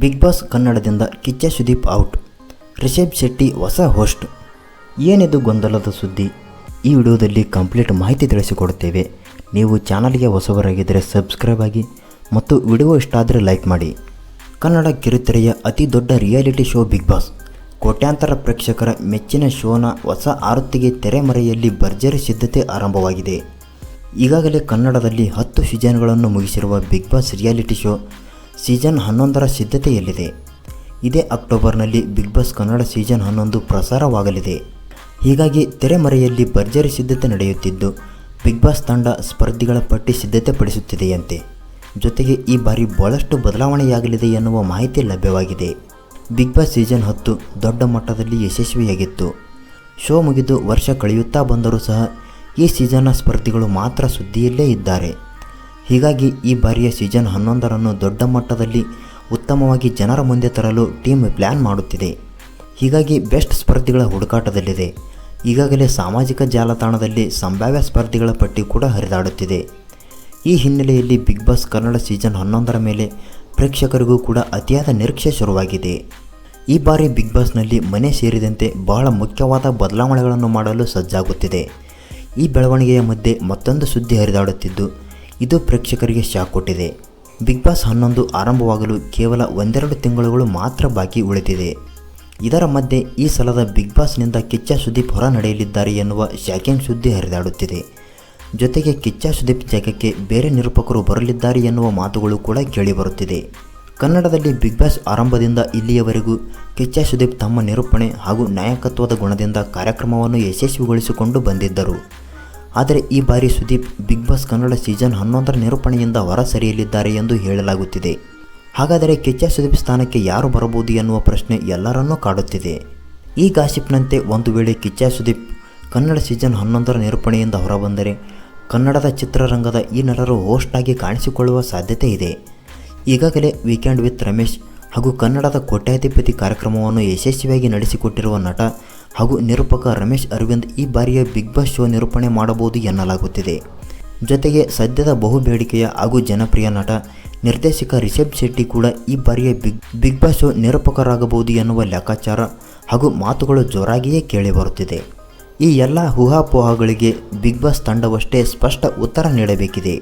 Big boss ಕನ್ನಡದಿಂದ Kichcha Sudeep out. Rishab Shetty ಹೊಸ host ಏನಿದು ಗೊಂದಲದ ಸುದ್ದಿ? ಈ ವಿಡಿಯೋದಲ್ಲಿ ಕಂಪ್ಲೀಟ್ ಮಾಹಿತಿ ತಿಳಿಸಿಕೊಡುತ್ತೇವೆ. ನೀವು ಚಾನಲ್ಗೆ ಹೊಸವರಾಗಿದ್ದರೆ ಸಬ್ಸ್ಕ್ರೈಬ್ ಆಗಿ ಮತ್ತು ವಿಡಿಯೋ ಇಷ್ಟ ಆದರೆ ಲೈಕ್ ಮಾಡಿ. ಕನ್ನಡ ಕಿರುತೆರೆಯ ಅತಿ ದೊಡ್ಡ ರಿಯಾಲಿಟಿ ಶೋ ಬಿಗ್ ಬಾಸ್. ಕೋಟ್ಯಾಂತರ ಪ್ರೇಕ್ಷಕರ ಮೆಚ್ಚಿನ ಶೋನ ಹೊಸ ಆವೃತ್ತಿಗೆ ತೆರೆಮರೆಯಲ್ಲಿ ಭರ್ಜರಿ ಸಿದ್ಧತೆ ಆರಂಭವಾಗಿದೆ. ಈಗಾಗಲೇ ಕನ್ನಡದಲ್ಲಿ ಹತ್ತು ಸೀಸನ್ಗಳನ್ನು ಮುಗಿಸಿರುವ big boss reality show season ಹನ್ನೊಂದರ ಸಿದ್ಧತೆಯಲ್ಲಿದೆ. ಇದೇ ಅಕ್ಟೋಬರ್ನಲ್ಲಿ ಬಿಗ್ ಬಾಸ್ ಕನ್ನಡ ಸೀಸನ್ ಹನ್ನೊಂದು ಪ್ರಸಾರವಾಗಲಿದೆ. ಹೀಗಾಗಿ ತೆರೆಮರೆಯಲ್ಲಿ ಭರ್ಜರಿ ಸಿದ್ಧತೆ ನಡೆಯುತ್ತಿದ್ದು, ಬಿಗ್ ಬಾಸ್ ತಂಡ ಸ್ಪರ್ಧಿಗಳ ಪಟ್ಟಿ ಸಿದ್ಧತೆ ಪಡಿಸುತ್ತಿದೆಯಂತೆ ಜೊತೆಗೆ ಈ ಬಾರಿ ಬಹಳಷ್ಟು ಬದಲಾವಣೆಯಾಗಲಿದೆ ಎನ್ನುವ ಮಾಹಿತಿ ಲಭ್ಯವಾಗಿದೆ. ಬಿಗ್ ಬಾಸ್ ಸೀಸನ್ ಹತ್ತು ದೊಡ್ಡ ಮಟ್ಟದಲ್ಲಿ ಯಶಸ್ವಿಯಾಗಿತ್ತು. ಶೋ ಮುಗಿದು ವರ್ಷ ಕಳೆಯುತ್ತಾ ಬಂದರೂ ಸಹ ಈ ಸೀಸನ್ನ ಸ್ಪರ್ಧಿಗಳು ಮಾತ್ರ ಸುದ್ದಿಯಲ್ಲೇ ಇದ್ದಾರೆ. ಹೀಗಾಗಿ ಈ ಬಾರಿಯ ಸೀಸನ್ ಹನ್ನೊಂದರನ್ನು ದೊಡ್ಡ ಮಟ್ಟದಲ್ಲಿ ಉತ್ತಮವಾಗಿ ಜನರ ಮುಂದೆ ತರಲು ಟೀಮ್ ಪ್ಲ್ಯಾನ್ ಮಾಡುತ್ತಿದೆ. ಹೀಗಾಗಿ ಬೆಸ್ಟ್ ಸ್ಪರ್ಧಿಗಳ ಹುಡುಕಾಟದಲ್ಲಿದೆ. ಈಗಾಗಲೇ ಸಾಮಾಜಿಕ ಜಾಲತಾಣದಲ್ಲಿ ಸಂಭಾವ್ಯ ಸ್ಪರ್ಧಿಗಳ ಪಟ್ಟಿ ಕೂಡ ಹರಿದಾಡುತ್ತಿದೆ. ಈ ಹಿನ್ನೆಲೆಯಲ್ಲಿ ಬಿಗ್ ಬಾಸ್ ಕನ್ನಡ ಸೀಸನ್ ಹನ್ನೊಂದರ ಮೇಲೆ ಪ್ರೇಕ್ಷಕರಿಗೂ ಕೂಡ ಅತಿಯಾದ ನಿರೀಕ್ಷೆ ಶುರುವಾಗಿದೆ. ಈ ಬಾರಿ ಬಿಗ್ ಬಾಸ್ನಲ್ಲಿ ಮನೆ ಸೇರಿದಂತೆ ಬಹಳ ಮುಖ್ಯವಾದ ಬದಲಾವಣೆಗಳನ್ನು ಮಾಡಲು ಸಜ್ಜಾಗುತ್ತಿದೆ. ಈ ಬೆಳವಣಿಗೆಯ ಮಧ್ಯೆ ಮತ್ತೊಂದು ಸುದ್ದಿ ಹರಿದಾಡುತ್ತಿದ್ದು ಇದು ಪ್ರೇಕ್ಷಕರಿಗೆ ಶಾಕ್ ಕೊಟ್ಟಿದೆ. ಬಿಗ್ ಬಾಸ್ ಹನ್ನೊಂದು ಆರಂಭವಾಗಲು ಕೇವಲ ಒಂದೆರಡು ತಿಂಗಳುಗಳು ಮಾತ್ರ ಬಾಕಿ ಉಳಿದಿದೆ. ಇದರ ಮಧ್ಯೆ ಈ ಸಲದ ಬಿಗ್ ಬಾಸ್ನಿಂದ ಕಿಚ್ಚ ಸುದೀಪ್ ಹೊರ ನಡೆಯಲಿದ್ದಾರೆ ಎನ್ನುವ ಶಾಕಿಂಗ್ ಸುದ್ದಿ ಹರಿದಾಡುತ್ತಿದೆ. ಜೊತೆಗೆ ಕಿಚ್ಚ ಸುದೀಪ್ ಜಾಗಕ್ಕೆ ಬೇರೆ ನಿರೂಪಕರು ಬರಲಿದ್ದಾರೆ ಎನ್ನುವ ಮಾತುಗಳು ಕೂಡ ಕೇಳಿಬರುತ್ತಿದೆ. ಕನ್ನಡದಲ್ಲಿ ಬಿಗ್ ಬಾಸ್ ಆರಂಭದಿಂದ ಇಲ್ಲಿಯವರೆಗೂ ಕಿಚ್ಚ ಸುದೀಪ್ ತಮ್ಮ ನಿರೂಪಣೆ ಹಾಗೂ ನಾಯಕತ್ವದ ಗುಣದಿಂದ ಕಾರ್ಯಕ್ರಮವನ್ನು ಯಶಸ್ವಿಗೊಳಿಸಿಕೊಂಡು ಬಂದಿದ್ದರು. ಆದರೆ ಈ ಬಾರಿ Sudeep big boss Kannada season ಹನ್ನೊಂದರ ನಿರೂಪಣೆಯಿಂದ ಹೊರ ಸರಿಯಲಿದ್ದಾರೆ ಎಂದು ಹೇಳಲಾಗುತ್ತಿದೆ. ಹಾಗಾದರೆ ಕೆಚ್ಚ ಸುದೀಪ್ ಸ್ಥಾನಕ್ಕೆ ಯಾರು ಬರಬಹುದು ಎನ್ನುವ ಪ್ರಶ್ನೆ ಎಲ್ಲರನ್ನೂ ಕಾಡುತ್ತಿದೆ. ಈ ಗಾಸಿಪ್ನಂತೆ ಒಂದು ವೇಳೆ ಕಿಚ್ಚ ಸುದೀಪ್ ಕನ್ನಡ ಸೀಸನ್ ಹನ್ನೊಂದರ ನಿರೂಪಣೆಯಿಂದ ಹೊರಬಂದರೆ ಕನ್ನಡದ ಚಿತ್ರರಂಗದ ಈ ನಟರು ಹೋಸ್ಟ್ ಆಗಿ ಕಾಣಿಸಿಕೊಳ್ಳುವ ಸಾಧ್ಯತೆ ಇದೆ. ಈಗಾಗಲೇ ವೀಕೆಂಡ್ ವಿತ್ ರಮೇಶ್ ಹಾಗೂ ಕನ್ನಡದ ಕೋಟ್ಯಾಧಿಪತಿ ಕಾರ್ಯಕ್ರಮವನ್ನು ಯಶಸ್ವಿಯಾಗಿ ನಡೆಸಿಕೊಟ್ಟಿರುವ ನಟ ಹಾಗೂ ನಿರೂಪಕ ರಮೇಶ್ ಅರವಿಂದ್ ಈ ಬಾರಿಯ ಬಿಗ್ ಬಾಸ್ ಶೋ ನಿರೂಪಣೆ ಮಾಡಬಹುದು ಎನ್ನಲಾಗುತ್ತಿದೆ. ಜೊತೆಗೆ ಸದ್ಯದ ಬಹುಬೇಡಿಕೆಯ ಹಾಗೂ ಜನಪ್ರಿಯ ನಟ, ನಿರ್ದೇಶಕ ರಿಷಬ್ ಶೆಟ್ಟಿ ಕೂಡ ಈ ಬಾರಿಯ ಬಿಗ್ ಬಿಗ್ ಬಾಸ್ ಶೋ ನಿರೂಪಕರಾಗಬಹುದು ಎನ್ನುವ ಲೆಕ್ಕಾಚಾರ ಹಾಗೂ ಮಾತುಗಳು ಜೋರಾಗಿಯೇ ಕೇಳಿಬರುತ್ತಿದೆ. ಈ ಎಲ್ಲ ಊಹಾಪೋಹಗಳಿಗೆ ಬಿಗ್ ಬಾಸ್ ತಂಡವಷ್ಟೇ ಸ್ಪಷ್ಟ ಉತ್ತರ ನೀಡಬೇಕಿದೆ.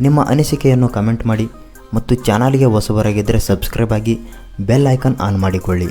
ನಿಮ್ಮ ಅನಿಸಿಕೆಯನ್ನು ಕಮೆಂಟ್ ಮಾಡಿ ಮತ್ತು ಚಾನಲ್ಗೆ ಹೊಸಬರಾಗಿದ್ದರೆ ಸಬ್ಸ್ಕ್ರೈಬ್ ಆಗಿ ಬೆಲ್ ಐಕನ್ ಆನ್ ಮಾಡಿಕೊಳ್ಳಿ.